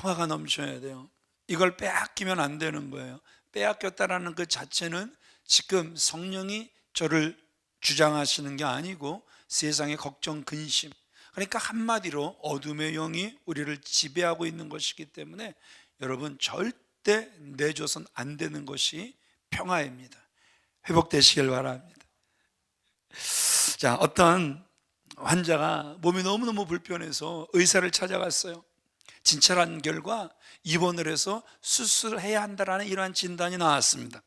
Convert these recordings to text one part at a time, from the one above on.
평화가 넘쳐야 돼요. 이걸 빼앗기면 안 되는 거예요. 빼앗겼다라는 그 자체는 지금 성령이 저를 주장하시는 게 아니고 세상의 걱정, 근심. 그러니까 한마디로 어둠의 영이 우리를 지배하고 있는 것이기 때문에 여러분 절대 내줘선 안 되는 것이 평화입니다. 회복되시길 바랍니다. 자, 어떤 환자가 몸이 너무너무 불편해서 의사를 찾아갔어요. 진찰한 결과 입원을 해서 수술해야 한다라는 이러한 진단이 나왔습니다.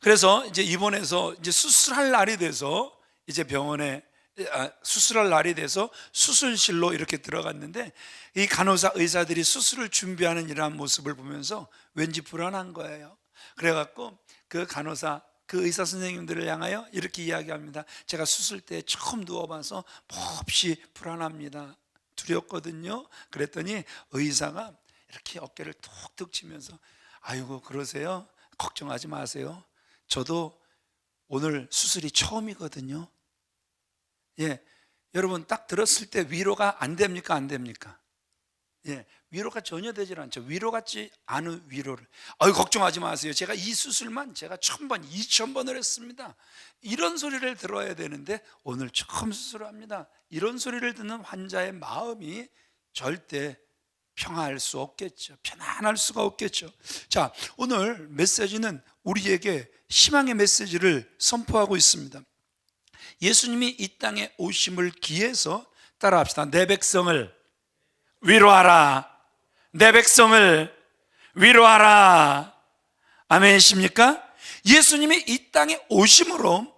그래서 이제 입원해서 이제 수술할 날이 돼서 이제 병원에 아, 수술할 날이 돼서 수술실로 이렇게 들어갔는데 이 간호사 의사들이 수술을 준비하는 이러한 모습을 보면서 왠지 불안한 거예요. 그래갖고 그 간호사 그 의사 선생님들을 향하여 이렇게 이야기합니다. 제가 수술 때 처음 누워봐서 몹시 불안합니다. 두렵거든요. 그랬더니 의사가 이렇게 어깨를 툭툭 치면서 아이고 그러세요? 걱정하지 마세요. 저도 오늘 수술이 처음이거든요. 예. 여러분 딱 들었을 때 위로가 안 됩니까? 안 됩니까? 예. 위로가 전혀 되질 않죠. 위로 같지 않은 위로를. 아유, 걱정하지 마세요. 제가 이 수술만 제가 천 번, 이천 번을 했습니다. 이런 소리를 들어야 되는데 오늘 처음 수술합니다. 이런 소리를 듣는 환자의 마음이 절대 평화할 수 없겠죠. 편안할 수가 없겠죠. 자, 오늘 메시지는 우리에게 희망의 메시지를 선포하고 있습니다. 예수님이 이 땅에 오심을 기해서 따라합시다. 내 백성을 위로하라. 내 백성을 위로하라. 아멘이십니까? 예수님이 이 땅에 오심으로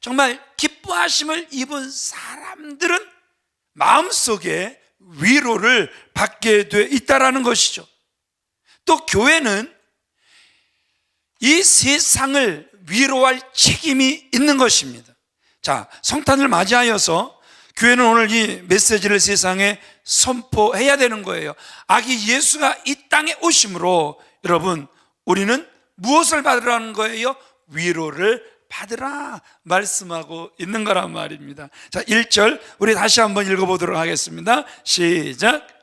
정말 기뻐하심을 입은 사람들은 마음속에 위로를 받게 돼 있다라는 것이죠. 또 교회는 이 세상을 위로할 책임이 있는 것입니다. 자, 성탄을 맞이하여서 교회는 오늘 이 메시지를 세상에 선포해야 되는 거예요. 아기 예수가 이 땅에 오심으로 여러분, 우리는 무엇을 받으라는 거예요? 위로를 받으라 말씀하고 있는 거란 말입니다. 자, 1절 우리 다시 한번 읽어 보도록 하겠습니다. 시작.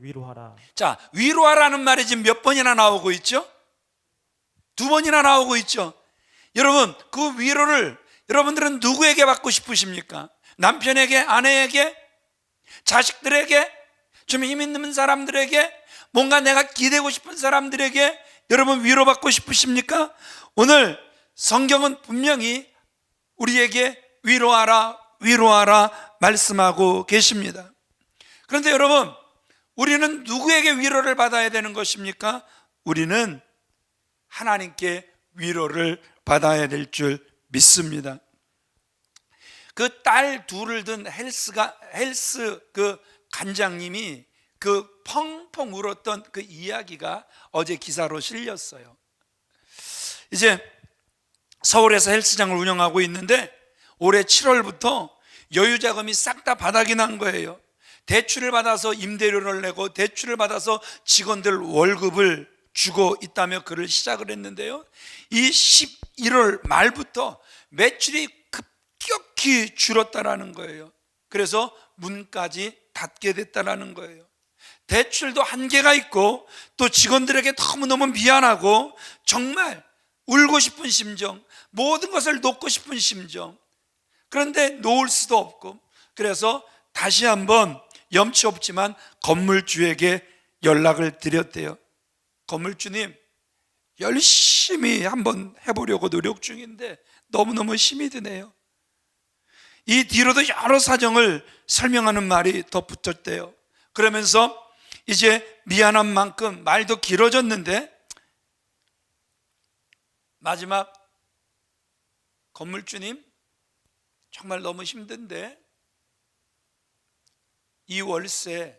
위로하라. 자, 위로하라는 말이 지금 몇 번이나 나오고 있죠? 두 번이나 나오고 있죠. 여러분, 그 위로를 여러분들은 누구에게 받고 싶으십니까? 남편에게, 아내에게, 자식들에게, 좀 힘 있는 사람들에게, 뭔가 내가 기대고 싶은 사람들에게 여러분 위로받고 싶으십니까? 오늘 성경은 분명히 우리에게 위로하라, 위로하라 말씀하고 계십니다. 그런데 여러분, 우리는 누구에게 위로를 받아야 되는 것입니까? 우리는 하나님께 위로를 받아야 될 줄 믿습니다. 그 딸 둘을 둔 헬스가 헬스 그 간장님이 그 펑펑 울었던 그 이야기가 어제 기사로 실렸어요. 이제 서울에서 헬스장을 운영하고 있는데 올해 7월부터 여유 자금이 싹 다 바닥이 난 거예요. 대출을 받아서 임대료를 내고 대출을 받아서 직원들 월급을 주고 있다며 그를 시작을 했는데요. 이 11월 말부터 매출이 급격히 줄었다라는 거예요. 그래서 문까지 닫게 됐다라는 거예요. 대출도 한계가 있고 또 직원들에게 너무너무 미안하고 정말 울고 싶은 심정, 모든 것을 놓고 싶은 심정. 그런데 놓을 수도 없고 그래서 다시 한번 염치 없지만 건물주에게 연락을 드렸대요. 건물주님, 열심히 한번 해보려고 노력 중인데 너무너무 힘이 드네요. 이 뒤로도 여러 사정을 설명하는 말이 더 붙었대요. 그러면서 이제 미안한 만큼 말도 길어졌는데 마지막 건물주님 정말 너무 힘든데 이 월세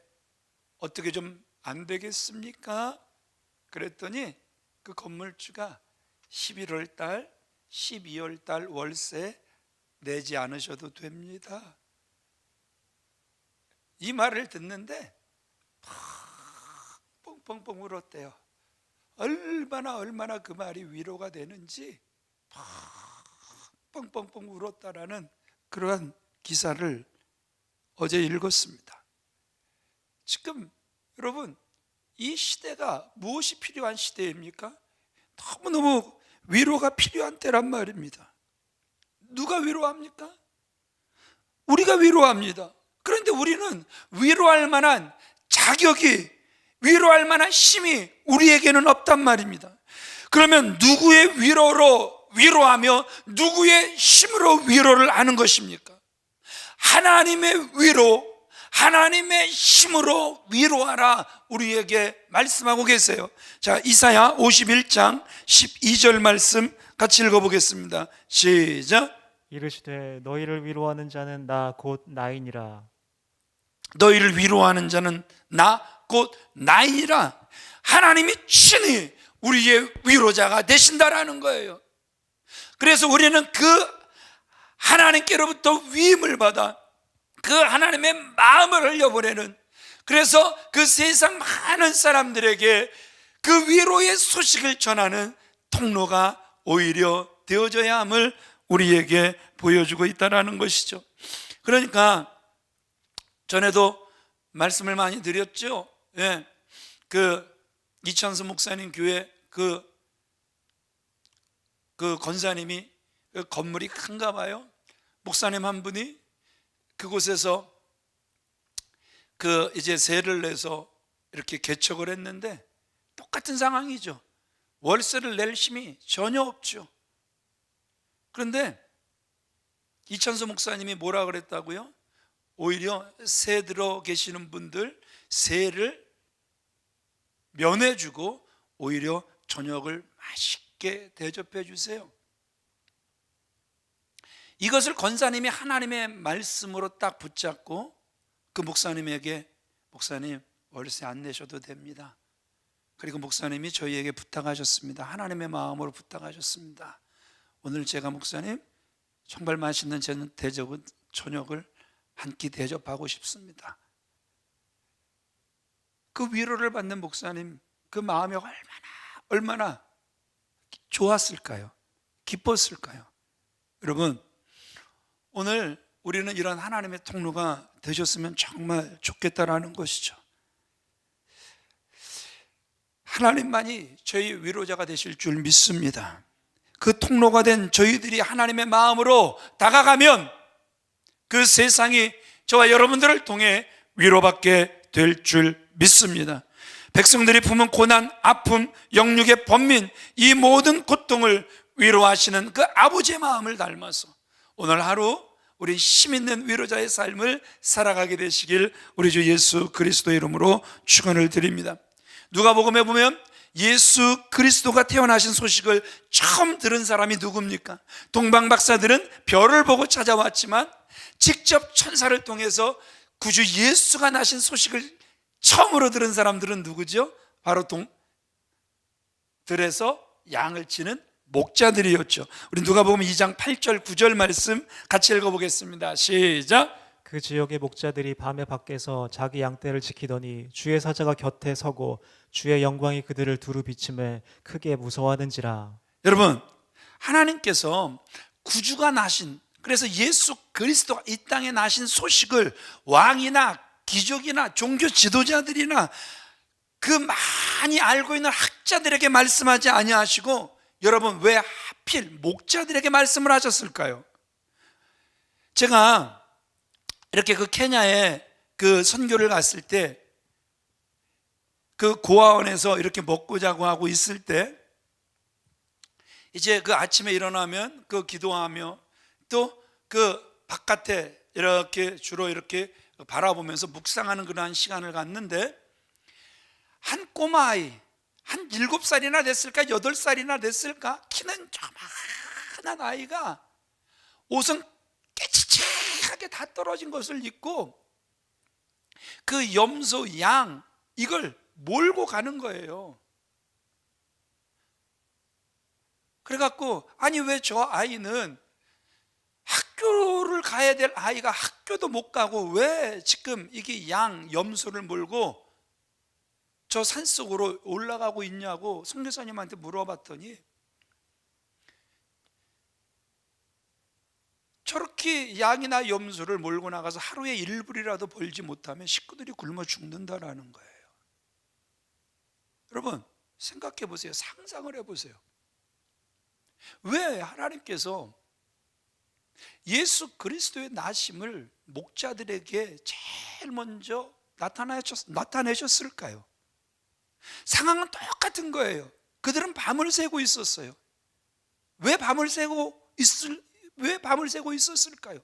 어떻게 좀 안 되겠습니까? 그랬더니 그 건물주가 11월 달, 12월 달 월세 내지 않으셔도 됩니다. 이 말을 듣는데 뻥뻥뻥 울었대요. 얼마나 얼마나 그 말이 위로가 되는지 뻥뻥뻥 울었다라는 그러한 기사를 어제 읽었습니다. 지금 여러분 이 시대가 무엇이 필요한 시대입니까? 너무너무 위로가 필요한 때란 말입니다. 누가 위로합니까? 우리가 위로합니다. 그런데 우리는 위로할 만한 자격이 위로할 만한 힘이 우리에게는 없단 말입니다. 그러면 누구의 위로로 위로하며 누구의 힘으로 위로를 하는 것입니까? 하나님의 위로, 하나님의 힘으로 위로하라 우리에게 말씀하고 계세요. 자, 이사야 51장 12절 말씀 같이 읽어보겠습니다. 시작. 이르시되 너희를 위로하는 자는 나 곧 나이니라 너희를 위로하는 자는 나 곧 나이라 하나님이 친히 우리의 위로자가 되신다라는 거예요. 그래서 우리는 그 하나님께로부터 위임을 받아 그 하나님의 마음을 흘려보내는 그래서 그 세상 많은 사람들에게 그 위로의 소식을 전하는 통로가 오히려 되어져야 함을 우리에게 보여주고 있다라는 것이죠. 그러니까 전에도 말씀을 많이 드렸죠. 예. 그 이찬수 목사님 교회 그, 그 건사님이 그 건물이 큰가 봐요. 목사님 한 분이 그곳에서 그 이제 세를 내서 이렇게 개척을 했는데 똑같은 상황이죠. 월세를 낼 힘이 전혀 없죠. 그런데 이천수 목사님이 뭐라 그랬다고요? 오히려 세 들어 계시는 분들 세를 면해주고 오히려 저녁을 맛있게 대접해 주세요. 이것을 권사님이 하나님의 말씀으로 딱 붙잡고 그 목사님에게 목사님 월세 안 내셔도 됩니다. 그리고 목사님이 저희에게 부탁하셨습니다. 하나님의 마음으로 부탁하셨습니다. 오늘 제가 목사님 정말 맛있는 제 대접은 저녁을 한 끼 대접하고 싶습니다. 그 위로를 받는 목사님 그 마음이 얼마나 얼마나 좋았을까요? 기뻤을까요? 여러분 오늘 우리는 이런 하나님의 통로가 되셨으면 정말 좋겠다라는 것이죠. 하나님만이 저희 위로자가 되실 줄 믿습니다. 그 통로가 된 저희들이 하나님의 마음으로 다가가면 그 세상이 저와 여러분들을 통해 위로받게 될 줄 믿습니다. 백성들이 품은 고난, 아픔, 영육의 번민, 이 모든 고통을 위로하시는 그 아버지의 마음을 닮아서 오늘 하루 우리 힘 있는 위로자의 삶을 살아가게 되시길 우리 주 예수 그리스도의 이름으로 축원을 드립니다. 누가복음에 보면 예수 그리스도가 태어나신 소식을 처음 들은 사람이 누굽니까? 동방 박사들은 별을 보고 찾아왔지만 직접 천사를 통해서 구주 예수가 나신 소식을 처음으로 들은 사람들은 누구죠? 바로 동 들에서 양을 치는 목자들이었죠. 우리 누가복음 2장 8절 9절 말씀 같이 읽어 보겠습니다. 시작. 그 지역의 목자들이 밤에 밖에서 자기 양떼를 지키더니 주의 사자가 곁에 서고 주의 영광이 그들을 두루 비침에 크게 무서워하는지라 여러분 하나님께서 구주가 나신 그래서 예수 그리스도가 이 땅에 나신 소식을 왕이나 귀족이나 종교 지도자들이나 그 많이 알고 있는 학자들에게 말씀하지 아니하시고 여러분 왜 하필 목자들에게 말씀을 하셨을까요? 제가 이렇게 그 케냐에 그 선교를 갔을 때 그 고아원에서 이렇게 먹고 자고 하고 있을 때 이제 그 아침에 일어나면 그 기도하며 또 그 바깥에 이렇게 주로 이렇게 바라보면서 묵상하는 그러한 시간을 갖는데 한 꼬마 아이 한 일곱 살이나 됐을까 여덟 살이나 됐을까 키는 조그만한 아이가 옷은 깨치치하게 다 떨어진 것을 입고 그 염소 양 이걸 몰고 가는 거예요. 그래갖고 아니 왜 저 아이는 학교를 가야 될 아이가 학교도 못 가고 왜 지금 이게 양 염소를 몰고 저 산속으로 올라가고 있냐고 성교사님한테 물어봤더니 저렇게 양이나 염소를 몰고 나가서 하루에 일불이라도 벌지 못하면 식구들이 굶어 죽는다라는 거예요. 여러분 생각해 보세요. 상상을 해 보세요. 왜 하나님께서 예수 그리스도의 나심을 목자들에게 제일 먼저 나타내셨, 나타내셨을까요? 상황은 똑같은 거예요. 그들은 밤을 새고 있었어요. 왜 밤을 새고 있을 왜 밤을 새고 있었을까요?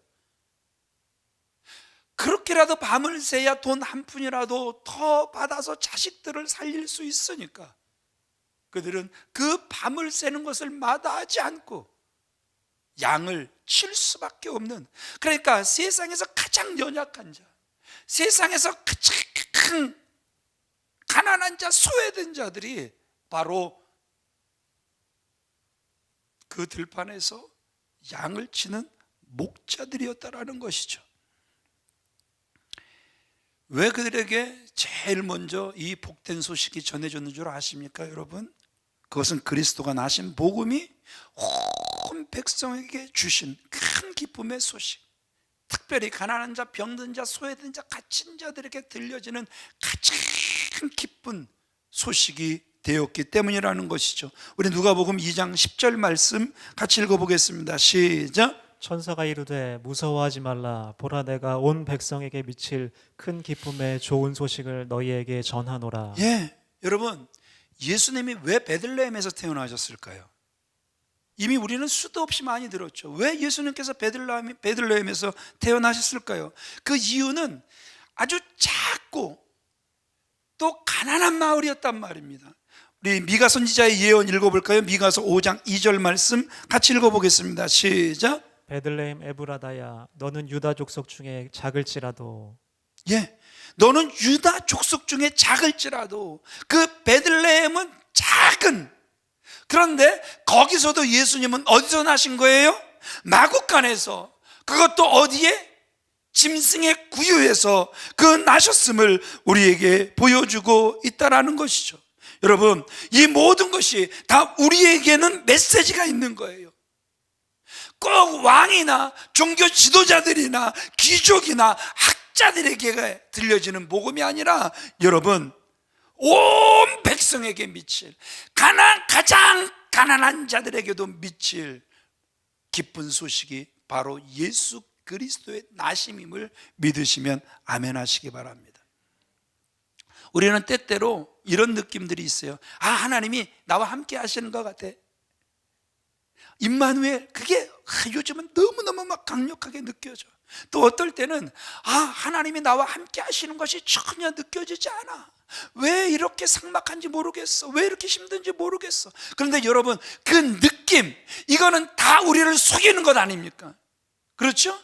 그렇게라도 밤을 새야 돈 한 푼이라도 더 받아서 자식들을 살릴 수 있으니까 그들은 그 밤을 새는 것을 마다하지 않고 양을 칠 수밖에 없는 그러니까 세상에서 가장 연약한 자 세상에서 가장 가난한 자 소외된 자들이 바로 그 들판에서 양을 치는 목자들이었다라는 것이죠. 왜 그들에게 제일 먼저 이 복된 소식이 전해졌는 줄 아십니까, 여러분? 그것은 그리스도가 나신 복음이 온 백성에게 주신 큰 기쁨의 소식. 특별히 가난한 자, 병든 자, 소외된 자, 갇힌 자들에게 들려지는 가장 기쁜 소식이 되었기 때문이라는 것이죠. 우리 누가복음 2장 10절 말씀 같이 읽어보겠습니다. 시작. 천사가 이르되 무서워하지 말라 보라 내가 온 백성에게 미칠 큰 기쁨의 좋은 소식을 너희에게 전하노라 예, 여러분 예수님이 왜 베들레헴에서 태어나셨을까요? 이미 우리는 수도 없이 많이 들었죠. 왜 예수님께서 베들레헴, 베들레헴에서 태어나셨을까요? 그 이유는 아주 작고 또 가난한 마을이었단 말입니다. 우리 미가 선지자의 예언 읽어볼까요? 미가서 5장 2절 말씀 같이 읽어보겠습니다. 시작. 베들레헴 에브라다야 너는 유다 족속 중에 작을지라도 예. 너는 유다 족속 중에 작을지라도 그 베들레헴은 작은 그런데 거기서도 예수님은 어디서 나신 거예요? 마국간에서 그것도 어디에? 짐승의 구유에서 그 나셨음을 우리에게 보여주고 있다라는 것이죠. 여러분, 이 모든 것이 다 우리에게는 메시지가 있는 거예요. 꼭 왕이나 종교 지도자들이나 귀족이나 학자들에게 들려지는 복음이 아니라 여러분 온 백성에게 미칠 가난 가장 가난한 자들에게도 미칠 기쁜 소식이 바로 예수 그리스도의 나심임을 믿으시면 아멘 하시기 바랍니다. 우리는 때때로 이런 느낌들이 있어요. 아, 하나님이 나와 함께 하시는 것 같아. 임마누엘 그게 아, 요즘은 너무너무 막 강력하게 느껴져. 또 어떨 때는 아, 하나님이 나와 함께 하시는 것이 전혀 느껴지지 않아. 왜 이렇게 삭막한지 모르겠어. 왜 이렇게 힘든지 모르겠어. 그런데 여러분, 그 느낌, 이거는 다 우리를 속이는 것 아닙니까? 그렇죠?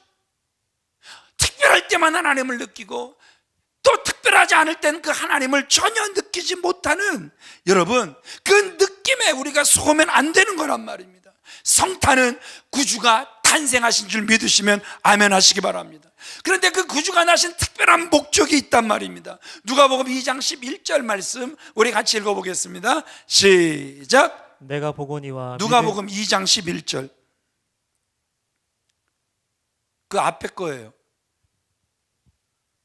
특별할 때만 하나님을 느끼고 또 특별하지 않을 때는 그 하나님을 전혀 느끼지 못하는 여러분, 그 느낌에 우리가 속으면 안 되는 거란 말입니다. 성탄은 구주가 탄생하신 줄 믿으시면 아멘 하시기 바랍니다. 그런데 그 구주가 나신 특별한 목적이 있단 말입니다. 누가복음 2장 11절 말씀 우리 같이 읽어 보겠습니다. 시작. 내가 보거니와 누가복음 2장 11절. 그 앞에 거예요.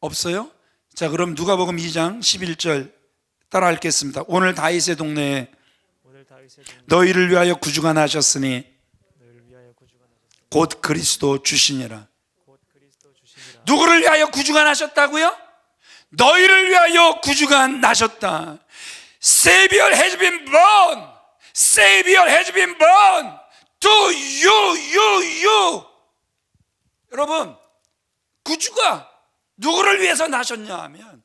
없어요? 자, 그럼 누가복음 2장 11절 따라 읽겠습니다. 오늘 다윗의 동네에 너희를 위하여 구주가 나셨으니. 곧 그리스도 주시니라 누구를 위하여 구주가 나셨다고요? 너희를 위하여 구주가 나셨다. Savior has been born. Savior has been born to you, you, you. 여러분, 구주가 누구를 위해서 나셨냐 하면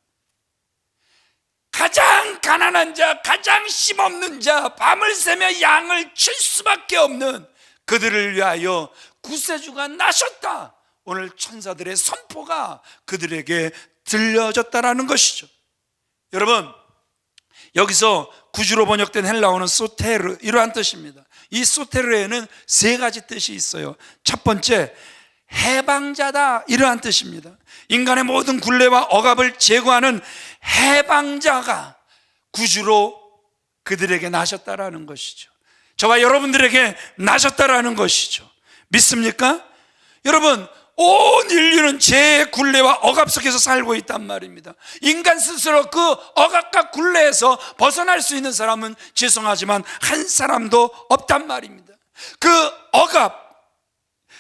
가장 가난한 자, 가장 힘없는 자, 밤을 새며 양을 칠 수밖에 없는 그들을 위하여 구세주가 나셨다. 오늘 천사들의 선포가 그들에게 들려졌다라는 것이죠. 여러분, 여기서 구주로 번역된 헬라어는 소테르 이러한 뜻입니다. 이 소테르에는 세 가지 뜻이 있어요. 첫 번째, 해방자다 이러한 뜻입니다. 인간의 모든 굴레와 억압을 제거하는 해방자가 구주로 그들에게 나셨다라는 것이죠. 저와 여러분들에게 나셨다라는 것이죠. 믿습니까? 여러분, 온 인류는 죄의 굴레와 억압 속에서 살고 있단 말입니다. 인간 스스로 그 억압과 굴레에서 벗어날 수 있는 사람은 죄송하지만 한 사람도 없단 말입니다. 그 억압,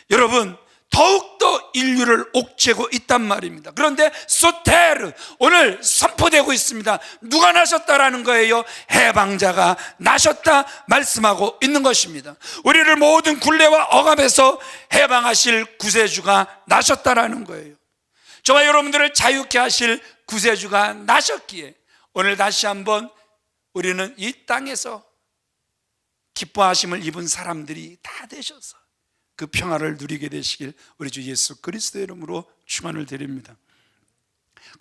여러분, 더욱더 인류를 옥죄고 있단 말입니다. 그런데 소테르, 오늘 선포되고 있습니다. 누가 나셨다라는 거예요? 해방자가 나셨다 말씀하고 있는 것입니다. 우리를 모든 굴레와 억압에서 해방하실 구세주가 나셨다라는 거예요. 저와 여러분들을 자유케 하실 구세주가 나셨기에 오늘 다시 한번 우리는 이 땅에서 기뻐하심을 입은 사람들이 다 되셔서 그 평화를 누리게 되시길 우리 주 예수 그리스도의 이름으로 축원을 드립니다.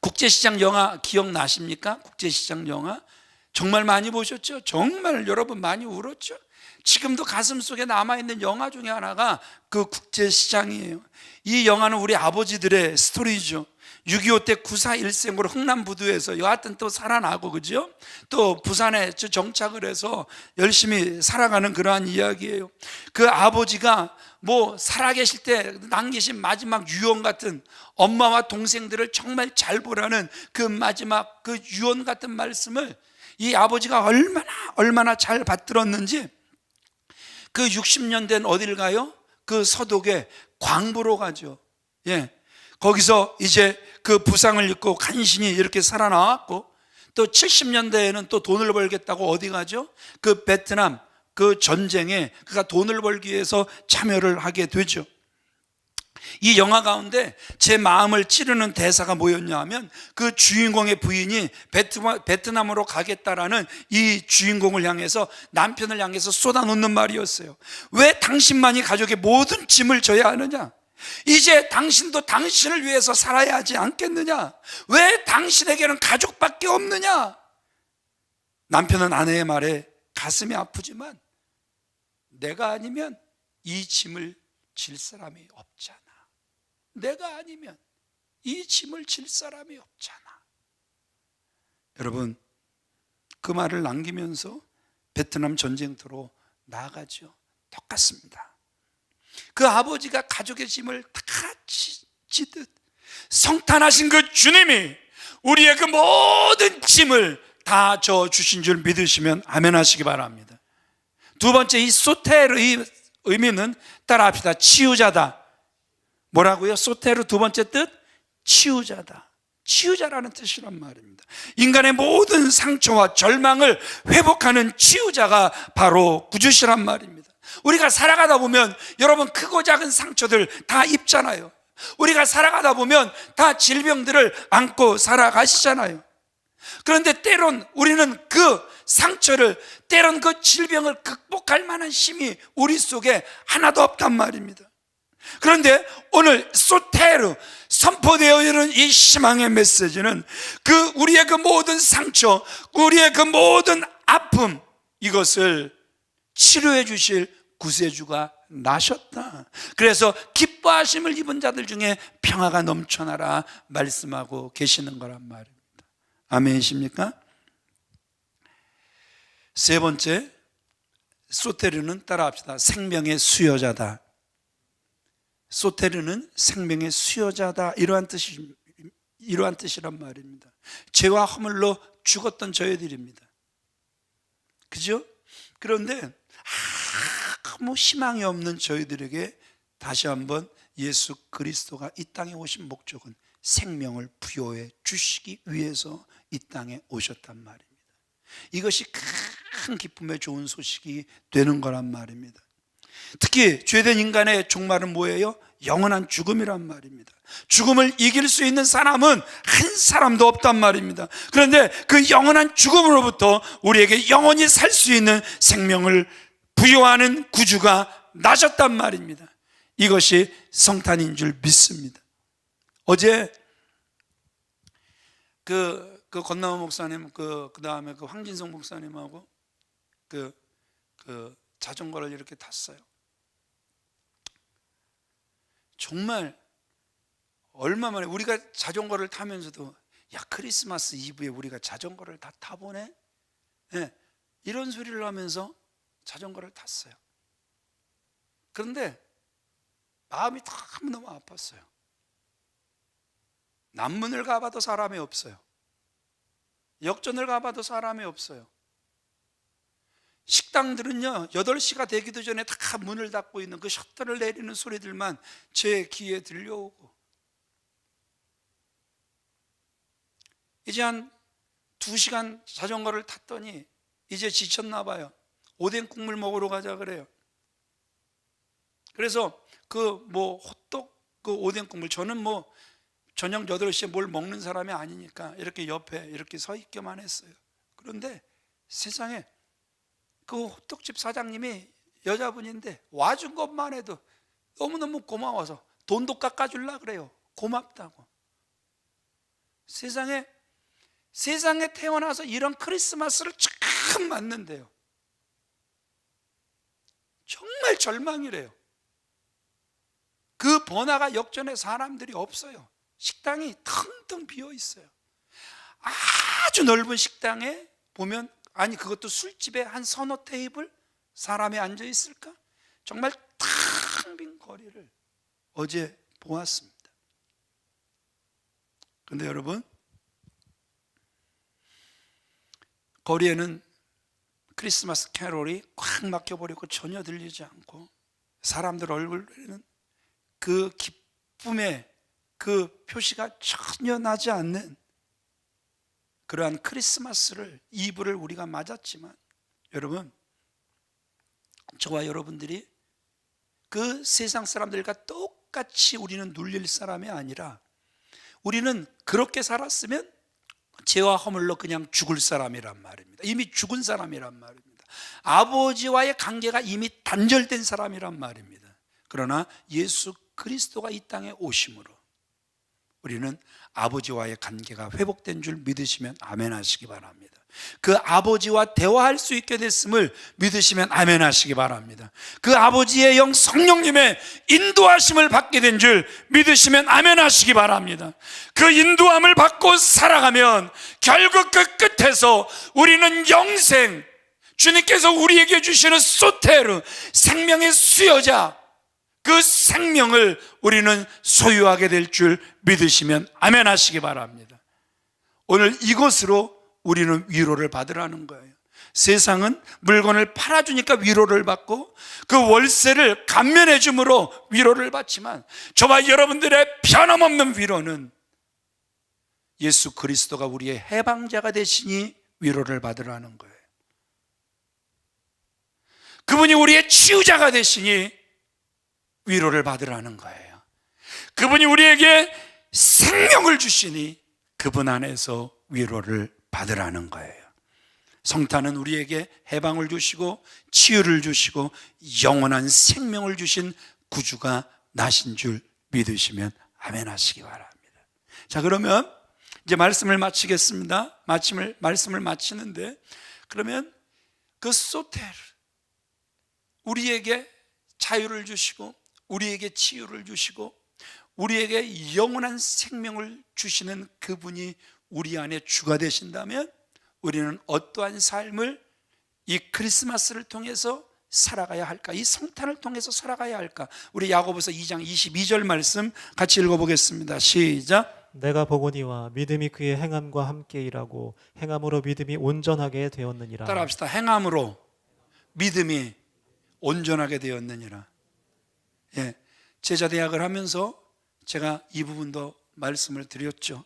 국제시장 영화 기억나십니까? 국제시장 영화 정말 많이 보셨죠? 정말 여러분 많이 울었죠? 지금도 가슴 속에 남아있는 영화 중에 하나가 그 국제시장이에요. 이 영화는 우리 아버지들의 스토리죠. 6.25 때 구사 일생으로 흥남부두에서 여하튼 또 살아나고 그죠? 또 부산에 저 정착을 해서 열심히 살아가는 그러한 이야기예요. 그 아버지가 뭐 살아계실 때 남기신 마지막 유언 같은 엄마와 동생들을 정말 잘 보라는 그 마지막 그 유언 같은 말씀을 이 아버지가 얼마나 얼마나 잘 받들었는지 그 60년 된 어딜 가요? 그 서독에 광부로 가죠. 예. 거기서 이제 그 부상을 입고 간신히 이렇게 살아나왔고 또 70년대에는 또 돈을 벌겠다고 어디 가죠? 그 베트남 그 전쟁에 그가 돈을 벌기 위해서 참여를 하게 되죠. 이 영화 가운데 제 마음을 찌르는 대사가 뭐였냐 하면 그 주인공의 부인이 베트남, 베트남으로 가겠다라는 이 주인공을 향해서 남편을 향해서 쏟아놓는 말이었어요. 왜 당신만이 가족의 모든 짐을 져야 하느냐? 이제 당신도 당신을 위해서 살아야 하지 않겠느냐? 왜 당신에게는 가족밖에 없느냐? 남편은 아내의 말에 가슴이 아프지만 내가 아니면 이 짐을 질 사람이 없잖아. 내가 아니면 이 짐을 질 사람이 없잖아. 여러분, 그 말을 남기면서 베트남 전쟁터로 나아가죠. 똑같습니다. 그 아버지가 가족의 짐을 다 지- 지듯 성탄하신 그 주님이 우리의 그 모든 짐을 다 져 주신 줄 믿으시면 아멘 하시기 바랍니다. 두 번째 이 소텔의 의미는 따라 합시다. 치유자다. 뭐라고요? 소테르 두 번째 뜻 치유자다. 치유자라는 뜻이란 말입니다. 인간의 모든 상처와 절망을 회복하는 치유자가 바로 구주시란 말입니다. 우리가 살아가다 보면 여러분 크고 작은 상처들 다 입잖아요. 우리가 살아가다 보면 다 질병들을 안고 살아가시잖아요. 그런데 때론 우리는 그 상처를 때론 그 질병을 극복할 만한 힘이 우리 속에 하나도 없단 말입니다. 그런데 오늘 소테르 선포되어 있는 이 희망의 메시지는 그 우리의 그 모든 상처, 우리의 그 모든 아픔 이것을 치료해 주실 구세주가 나셨다. 그래서 기뻐하심을 입은 자들 중에 평화가 넘쳐나라 말씀하고 계시는 거란 말입니다. 아멘이십니까? 세 번째 소테르는 따라합시다. 생명의 수여자다. 소테르는 생명의 수여자다. 이러한 뜻이 이러한 뜻이란 말입니다. 죄와 허물로 죽었던 저희들입니다. 그죠? 그런데 아무 희망이 없는 저희들에게 다시 한번 예수 그리스도가 이 땅에 오신 목적은 생명을 부여해 주시기 위해서 이 땅에 오셨단 말입니다. 이것이 큰 기쁨의 좋은 소식이 되는 거란 말입니다. 특히 죄된 인간의 종말은 뭐예요? 영원한 죽음이란 말입니다. 죽음을 이길 수 있는 사람은 한 사람도 없단 말입니다. 그런데 그 영원한 죽음으로부터 우리에게 영원히 살 수 있는 생명을 부여하는 구주가 나셨단 말입니다. 이것이 성탄인 줄 믿습니다. 어제 그, 그 건나무 목사님, 그, 그 다음에 그 황진성 목사님하고 그, 그 자전거를 이렇게 탔어요. 정말 얼마 만에 우리가 자전거를 타면서도 야 크리스마스 이브에 우리가 자전거를 다 타보네 예, 이런 소리를 하면서 자전거를 탔어요 그런데 마음이 너무너무 아팠어요. 남문을 가봐도 사람이 없어요. 역전을 가봐도 사람이 없어요. 식당들은요, 8시가 되기도 전에 다 문을 닫고 있는 그 셔터를 내리는 소리들만 제 귀에 들려오고. 이제 한 2시간 자전거를 탔더니 이제 지쳤나 봐요. 오뎅 국물 먹으러 가자 그래요. 그래서 그 뭐 호떡 그 오뎅 국물 저는 뭐 저녁 8시에 뭘 먹는 사람이 아니니까 이렇게 옆에 이렇게 서 있기만 했어요. 그런데 세상에 그 호떡집 사장님이 여자분인데 와준 것만 해도 너무너무 고마워서 돈도 깎아줄라 그래요. 고맙다고. 세상에 세상에 태어나서 이런 크리스마스를 처음 맞는데요. 정말 절망이래요. 그 번화가 역전에 사람들이 없어요. 식당이 텅텅 비어 있어요. 아주 넓은 식당에 보면 아니 그것도 술집에 한 서너 테이블 사람이 앉아 있을까? 정말 텅 빈 거리를 어제 보았습니다. 근데 여러분 거리에는 크리스마스 캐롤이 꽉 막혀버리고 전혀 들리지 않고 사람들 얼굴에는 그 기쁨의 그 표시가 전혀 나지 않는 그러한 크리스마스를 이브를 우리가 맞았지만 여러분 저와 여러분들이 그 세상 사람들과 똑같이 우리는 눌릴 사람이 아니라 우리는 그렇게 살았으면 죄와 허물로 그냥 죽을 사람이란 말입니다. 이미 죽은 사람이란 말입니다. 아버지와의 관계가 이미 단절된 사람이란 말입니다. 그러나 예수 그리스도가 이 땅에 오심으로 우리는 아버지와의 관계가 회복된 줄 믿으시면 아멘 하시기 바랍니다. 그 아버지와 대화할 수 있게 됐음을 믿으시면 아멘 하시기 바랍니다. 그 아버지의 영 성령님의 인도하심을 받게 된 줄 믿으시면 아멘 하시기 바랍니다. 그 인도함을 받고 살아가면 결국 그 끝에서 우리는 영생, 주님께서 우리에게 주시는 소테르, 생명의 수여자, 그 생명을 우리는 소유하게 될 줄 믿으시면 아멘 하시기 바랍니다. 오늘 이것으로 우리는 위로를 받으라는 거예요. 세상은 물건을 팔아주니까 위로를 받고 그 월세를 감면해 줌으로 위로를 받지만 저와 여러분들의 변함없는 위로는 예수 그리스도가 우리의 해방자가 되시니 위로를 받으라는 거예요. 그분이 우리의 치유자가 되시니 위로를 받으라는 거예요. 그분이 우리에게 생명을 주시니 그분 안에서 위로를 받으라는 거예요. 성탄은 우리에게 해방을 주시고 치유를 주시고 영원한 생명을 주신 구주가 나신 줄 믿으시면 아멘 하시기 바랍니다. 자, 그러면 이제 말씀을 마치겠습니다. 마침을 말씀을 마치는데 그러면 그 소테르 우리에게 자유를 주시고 우리에게 치유를 주시고 우리에게 영원한 생명을 주시는 그분이 우리 안에 주가 되신다면 우리는 어떠한 삶을 이 크리스마스를 통해서 살아가야 할까? 이 성탄을 통해서 살아가야 할까? 우리 야고보서 2장 22절 말씀 같이 읽어보겠습니다. 시작. 내가 보거니와 믿음이 그의 행함과 함께 일하고 행함으로 믿음이 온전하게 되었느니라. 따라합시다. 행함으로 믿음이 온전하게 되었느니라. 예, 제자 대학을 하면서 제가 이 부분도 말씀을 드렸죠.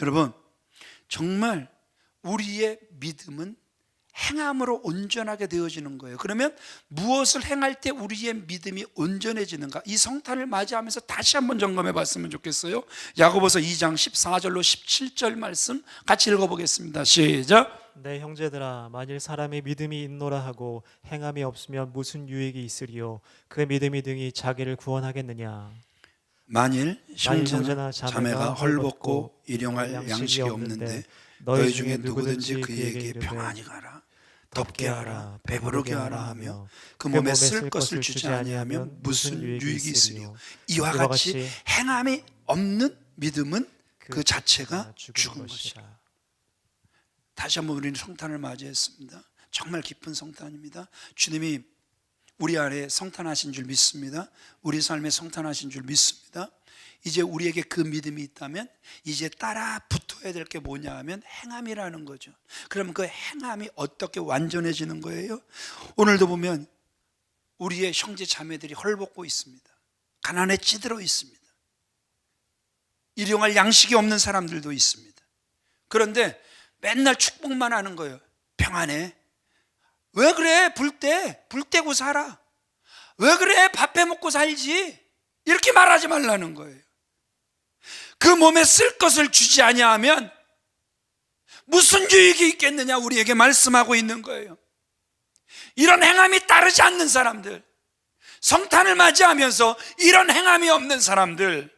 여러분, 정말 우리의 믿음은 행함으로 온전하게 되어지는 거예요. 그러면 무엇을 행할 때 우리의 믿음이 온전해지는가? 이 성탄을 맞이하면서 다시 한번 점검해 봤으면 좋겠어요. 야고보서 2장 14절로 17절 말씀 같이 읽어 보겠습니다. 시작. 내 형제들아 만일 사람이 믿음이 있노라 하고 행함이 없으면 무슨 유익이 있으리요 그 믿음이 등이 자기를 구원하겠느냐 만일 형제나 자매가 헐벗고 일용할 양식이 없는데 너희 중에 누구든지 그에게 평안히 가라. 덥게 하라 배부르게 하라 하며 그그 몸에 쓸 것을 주지 아니하면 무슨 유익이 있으리요? 이와 같이 행함이 없는 믿음은 그 자체가 죽은 것이라. 다시 한번 우리는 성탄을 맞이했습니다. 정말 기쁜 성탄입니다. 주님이 우리 안에 성탄하신 줄 믿습니다. 우리 삶에 성탄하신 줄 믿습니다. 이제 우리에게 그 믿음이 있다면 이제 따라 붙어야 될 게 뭐냐 하면 행함이라는 거죠. 그러면 그 행함이 어떻게 완전해지는 거예요? 오늘도 보면 우리의 형제 자매들이 헐벗고 있습니다. 가난에 찌들어 있습니다. 일용할 양식이 없는 사람들도 있습니다. 그런데 맨날 축복만 하는 거예요. 평안해. 왜 그래? 불 때, 불 떼고 살아. 왜 그래? 밥 해 먹고 살지. 이렇게 말하지 말라는 거예요. 그 몸에 쓸 것을 주지 아니하면 무슨 유익이 있겠느냐 우리에게 말씀하고 있는 거예요. 이런 행함이 따르지 않는 사람들, 성탄을 맞이하면서 이런 행함이 없는 사람들,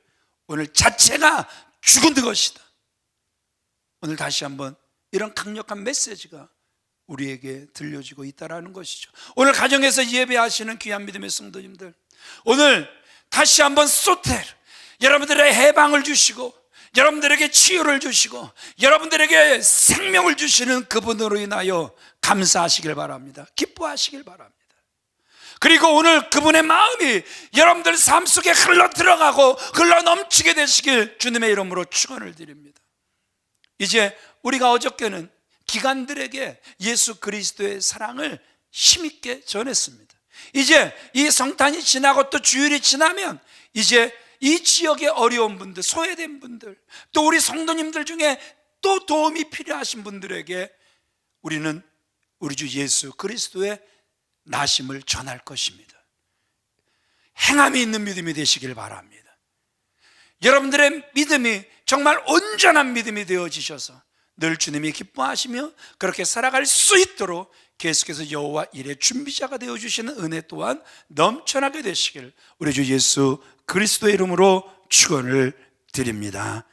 오늘 자체가 죽은 것이다. 오늘 다시 한번 이런 강력한 메시지가 우리에게 들려지고 있다라는 것이죠. 오늘 가정에서 예배하시는 귀한 믿음의 성도님들, 오늘 다시 한번 소텔 여러분들의 해방을 주시고 여러분들에게 치유를 주시고 여러분들에게 생명을 주시는 그분으로 인하여 감사하시길 바랍니다. 기뻐하시길 바랍니다. 그리고 오늘 그분의 마음이 여러분들 삶 속에 흘러 들어가고 흘러 넘치게 되시길 주님의 이름으로 축원을 드립니다. 이제 우리가 어저께는 기관들에게 예수 그리스도의 사랑을 힘있게 전했습니다. 이제 이 성탄이 지나고 또 주일이 지나면 이제 이 지역의 어려운 분들, 소외된 분들, 또 우리 성도님들 중에 또 도움이 필요하신 분들에게 우리는 우리 주 예수 그리스도의 나심을 전할 것입니다. 행함이 있는 믿음이 되시길 바랍니다. 여러분들의 믿음이 정말 온전한 믿음이 되어지셔서 늘 주님이 기뻐하시며 그렇게 살아갈 수 있도록 계속해서 여호와 일의 준비자가 되어 주시는 은혜 또한 넘쳐나게 되시길 우리 주 예수 그리스도의 이름으로 축원을 드립니다.